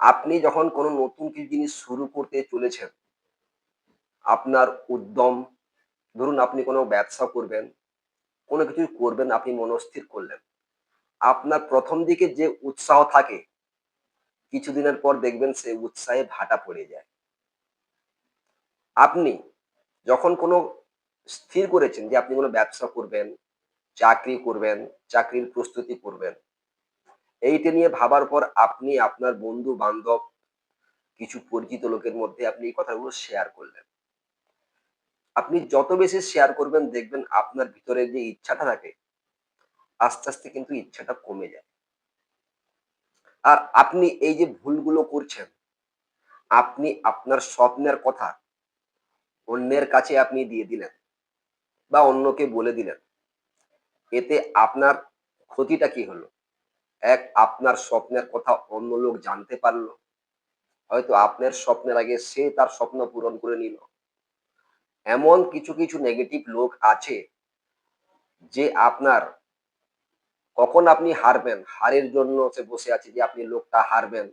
আপনি যখন কোনো নতুন কিছু জিনিস শুরু করতে চলেছেন, আপনার উদ্যম, ধরুন আপনি কোনো ব্যবসা করবেন, কোনো কিছু করবেন, আপনি মনস্থির করলেন। আপনার প্রথম দিকে যে উৎসাহ থাকে, কিছুদিনের পর দেখবেন সেই উৎসাহে ভাটা পড়ে যায়। আপনি যখন কোনো স্থির করেছেন যে আপনি কোনো ব্যবসা করবেন, চাকরি করবেন, চাকরির প্রস্তুতি করবেন এইটা নিয়ে ভাবার পর আপনি আপনার বন্ধু, বান্ধব, কিছু পরিচিত লোকের মধ্যে আপনি এই কথাগুলো শেয়ার করলেন। আপনি যত বেশি শেয়ার করবেন, দেখবেন আপনার ভিতরে যে ইচ্ছাটা থাকে, আস্তে আস্তে কিন্তু ইচ্ছাটা কমে যায়। আর আপনি এই যে ভুলগুলো করছেন, আপনি আপনার স্বপ্নের কথা অন্যের কাছে আপনি দিয়ে দিলেন বা অন্যকে বলে দিলেন, এতে আপনার ক্ষতিটা কি হলো? এক আপনার স্বপ্নের কথা অন্য লোক জানতে পারল। হয়তো আপনার স্বপ্নের আগে সে তার স্বপ্ন পূরণ করে নিল। এমন কিছু কিছু নেগেটিভ লোক আছে যে আপনার কখন আপনি হারবেন, হারের জন্য সে বসে আছে যে আপনি লোকটা হারবেন,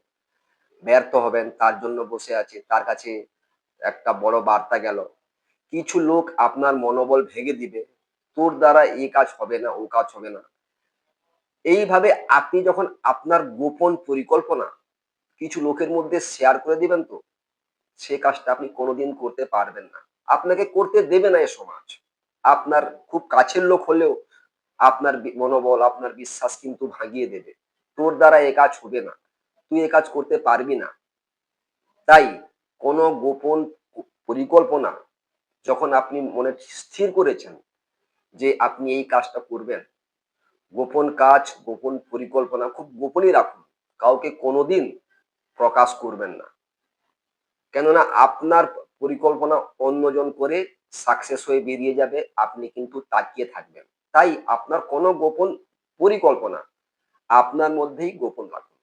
ব্যর্থ হবেন, তার জন্য বসে আছে, তার কাছে একটা বড় বার্তা গেল। কিছু লোক আপনার মনোবল ভেঙে দিবে। তোর দ্বারা এই কাজ হবে না, ও কাজ হবে না। এইভাবে আপনি যখন আপনার গোপন পরিকল্পনা কিছু লোকের মধ্যে শেয়ার করে দিবেন তো, সে কাজটা আপনি কোনোদিন করতে পারবেন না। আপনাকে করতে দেবে না এ সমাজ। আপনার খুব কাছের লোক হলেও আপনার মনোবল, আপনার বিশ্বাস কিন্তু ভাঙিয়ে দেবে। তোর দ্বারা এ কাজ হবে না। তুই এ কাজ করতে পারবি না। তাই কোনো গোপন পরিকল্পনা যখন আপনি মনে স্থির করেছেন যে আপনি এই কাজটা করবেন গোপন কাজ, গোপন পরিকল্পনা খুব গোপনই রাখুন। কাউকে কোনোদিন প্রকাশ করবেন না। কেননা আপনার পরিকল্পনা অন্যজন করে সাকসেস হয়ে বেরিয়ে যাবে, আপনি কিন্তু তাকিয়ে থাকবেন। তাই আপনার কোনো গোপন পরিকল্পনা আপনার মধ্যেই গোপন রাখুন।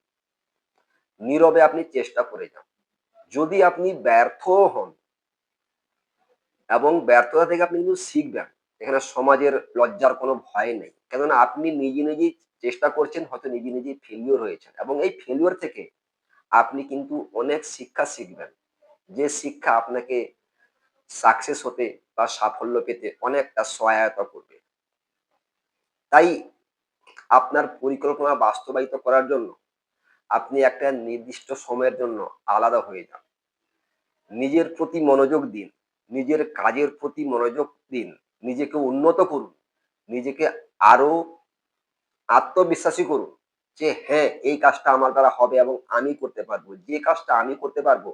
নীরবে আপনি চেষ্টা করে যান। যদি আপনি ব্যর্থ হন এবং ব্যর্থতা থেকে আপনি কিন্তু শিখবেন এখানে সমাজের লজ্জার কোনো ভয় নেই। কেননা আপনি নিজে নিজেই চেষ্টা করছেন, হয়তো নিজে নিজেই ফেলিওর হয়েছেন। এবং এই ফেলিওর থেকে আপনি কিন্তু অনেক শিক্ষা শিখবেন। যে শিক্ষা আপনাকে সাকসেস হতে বা সাফল্য পেতে অনেকটা সহায়তা করবে। তাই আপনার পরিকল্পনা বাস্তবায়িত করার জন্য আপনি একটা নির্দিষ্ট সময়ের জন্য আলাদা হয়ে যান। নিজের প্রতি মনোযোগ দিন। নিজের কাজের প্রতি মনোযোগ দিন। নিজেকে উন্নত করুন, নিজেকে আরও আত্মবিশ্বাসী করুন যে হ্যাঁ এই কাজটা আমার দ্বারা হবে এবং আমি করতে পারব। যে কাজটা আমি করতে পারব,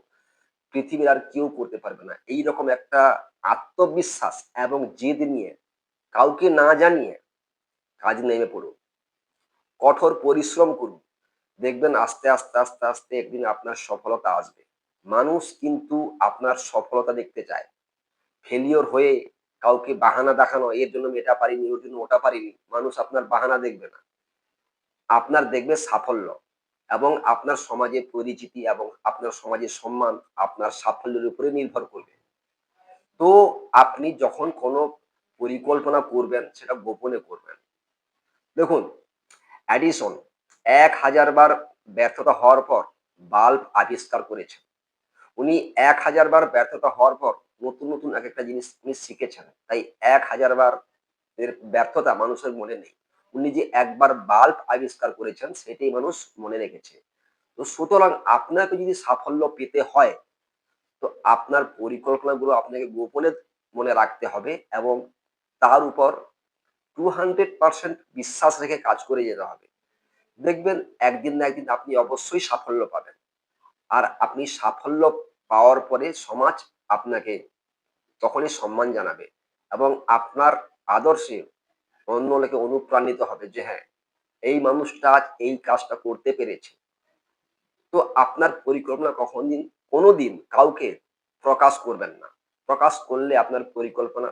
পৃথিবীর আর কেউ করতে পারবে না। এই রকম একটা আত্মবিশ্বাস এবং জেদ নিয়ে, কাউকে না জানিয়ে কাজ নেমে পড়ুন। কঠোর পরিশ্রম করুন। দেখবেন আস্তে আস্তে আস্তে আস্তে একদিন আপনার সফলতা আসবে। মানুষ কিন্তু আপনার সফলতা দেখতে চায়। ফেলিওর হয়ে কাউকে বাহানা দেখানো, এর জন্য এটা পারিনি, ওর জন্য ওটা পারিনি, মানুষ আপনার বাহানা দেখবে না। আপনার দেখবে সাফল্য এবং আপনার সমাজে পরিচিতি এবং আপনার সমাজের সম্মান আপনার সাফল্যের উপরে নির্ভর করবে। তো আপনি যখন কোনো পরিকল্পনা করবেন, সেটা গোপনে করবেন। দেখুন অ্যাডিসন এক হাজার বার ব্যর্থতা হওয়ার পর বাল্ব আবিষ্কার করেছেন। উনি এক হাজার বার ব্যর্থতা হওয়ার পর নতুন নতুন এক একটা জিনিস উনি শিখেছেন। তাই এক হাজার বার এর ব্যর্থতা মানুষের মনে নেই। উনি যে একবার বাল্ব আবিষ্কার করেছেন, সেটাই মানুষ মনে রেখেছে। তো সুতরাং আপনাকে যদি সাফল্য পেতে হয়, তো আপনার পরিকল্পনাগুলো আপনাকে গোপনে মনে রাখতে হবে এবং তার উপর টু হান্ড্রেড পার্সেন্ট বিশ্বাস রেখে কাজ করে যেতে হবে। দেখবেন একদিন না একদিন আপনি অবশ্যই সাফল্য পাবেন। আর আপনি সাফল্য পাওয়ার পরে সমাজ আপনাকে তখনই সম্মান জানাবে এবং আপনার আদর্শে অন্য লোকে অনুপ্রাণিত হবে যে হ্যাঁ এই মানুষটা আজ এই কাজটা করতে পেরেছে। তো আপনার পরিকল্পনা কখন দিন কোনোদিন কাউকে প্রকাশ করবেন না। প্রকাশ করলে আপনার পরিকল্পনা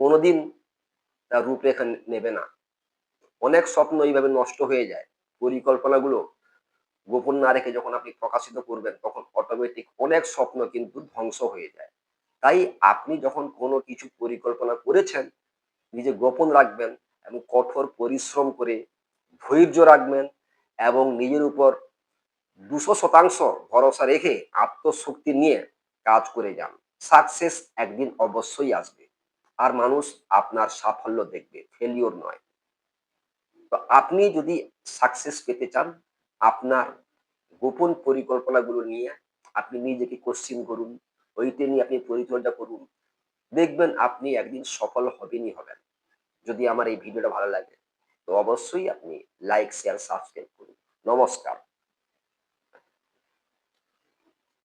কোনোদিন তার রূপরেখা নেবে না। অনেক স্বপ্ন এইভাবে নষ্ট হয়ে যায়। পরিকল্পনাগুলো গোপন না রেখে যখন আপনি প্রকাশিত করবেন, তখন অটোমেটিক অনেক স্বপ্ন কিন্তু ধ্বংস হয়ে যায়। তাই আপনি যখন কোনো কিছু পরিকল্পনা করেছেন, নিজে গোপন রাখবেন এবং কঠোর পরিশ্রম করে ধৈর্য রাখবেন এবং নিজের উপর দুশো শতাংশ ভরসা রেখে আত্মশক্তি নিয়ে কাজ করে যান। সাকসেস একদিন অবশ্যই আসবে। আর মানুষ আপনার সাফল্য দেখবে ফেলিওর নয়। তো আপনি যদি সাকসেস পেতে চান, আপনার গোপন পরিকল্পনাগুলো নিয়ে আপনি নিজেকে কোশ্চিন করুন। ওইটা নিয়ে আপনি পরিচর্যা করুন। দেখবেন আপনি একদিন সফল হবেনই হবেন। যদি আমার এই ভিডিওটা ভালো লাগে, তো অবশ্যই আপনি লাইক শেয়ার সাবস্ক্রাইব করুন। নমস্কার।